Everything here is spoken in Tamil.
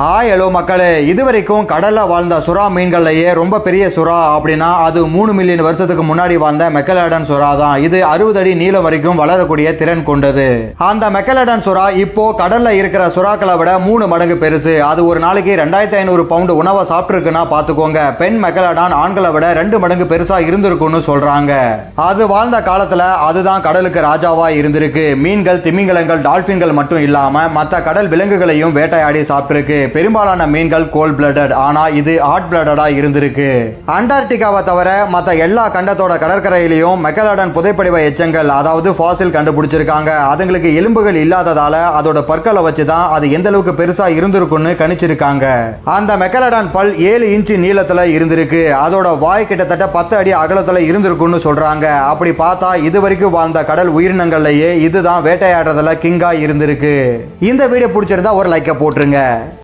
ஹாய் ஹலோ மக்களே. இதுவரைக்கும் கடலில் வாழ்ந்த சுறா மீன்கள்லையே ரொம்ப பெரிய சுறா அப்படின்னா அது மூணு மில்லியன் வருஷத்துக்கு முன்னாடி வாழ்ந்த மெக்கலாடன் சுறா தான். இது அறுபது அடி நீளம் வரைக்கும் வளரக்கூடிய திறன் கொண்டது. அந்த மெக்கலாடன் சுறா இப்போ கடலில் இருக்கிற சுறாக்களை விட மூணு மடங்கு பெருசு. அது ஒரு நாளைக்கு ரெண்டாயிரத்தி ஐநூறு பவுண்டு உணவை சாப்பிட்டுருக்குன்னா பார்த்துக்கோங்க. பெண் மெக்கலாடான் ஆண்களை விட ரெண்டு மடங்கு பெருசாக இருந்திருக்கும்னு சொல்கிறாங்க அது வாழ்ந்த காலத்தில் அதுதான் கடலுக்கு ராஜாவாக இருந்திருக்கு. மீன்கள் திமிங்கலங்கள் டால்ஃபின்கள் மட்டும் இல்லாமல் மற்ற கடல் விலங்குகளையும் வேட்டையாடி சாப்பிட்ருக்கு பெரும்பாலான மீன்கள் கோல் பிளடட் ஆனா இது ஹாட் பிளடடா இருந்திருக்கு. அண்டார்டிகாவை தவிர மற்ற எல்லா கண்டத்தோட கடற்கரையிலையும் மெக்கலாடன் புதைப்படிவ எச்சங்கள் அதாவது ஃபாசில் கண்டுபிடிச்சிருக்காங்க. அதுங்களுக்கு எலும்புகள் இல்லாததால அதோட பற்களை வச்சு தான் அது எந்த அளவுக்கு பெருசா இருந்திருக்கும்னு கணிச்சிருக்காங்க. அந்த மெக்கலாடன் பல் ஏழு இன்ச்சு நீளத்துல இருந்திருக்கு. அதோட வாய் கிட்டத்தட்ட பத்து அடி அகலத்துல இருந்திருக்கும்னு சொல்றாங்க. அப்படி பார்த்தா இது வரைக்கும் வாழ்ந்த கடல் உயிரினங்கள்லயே இதுதான் வேட்டையாடுறதுல கிங்கா இருந்திருக்கு. இந்த வீடியோ பிடிச்சிருந்தா ஒரு லைக்கை போட்டுருங்க.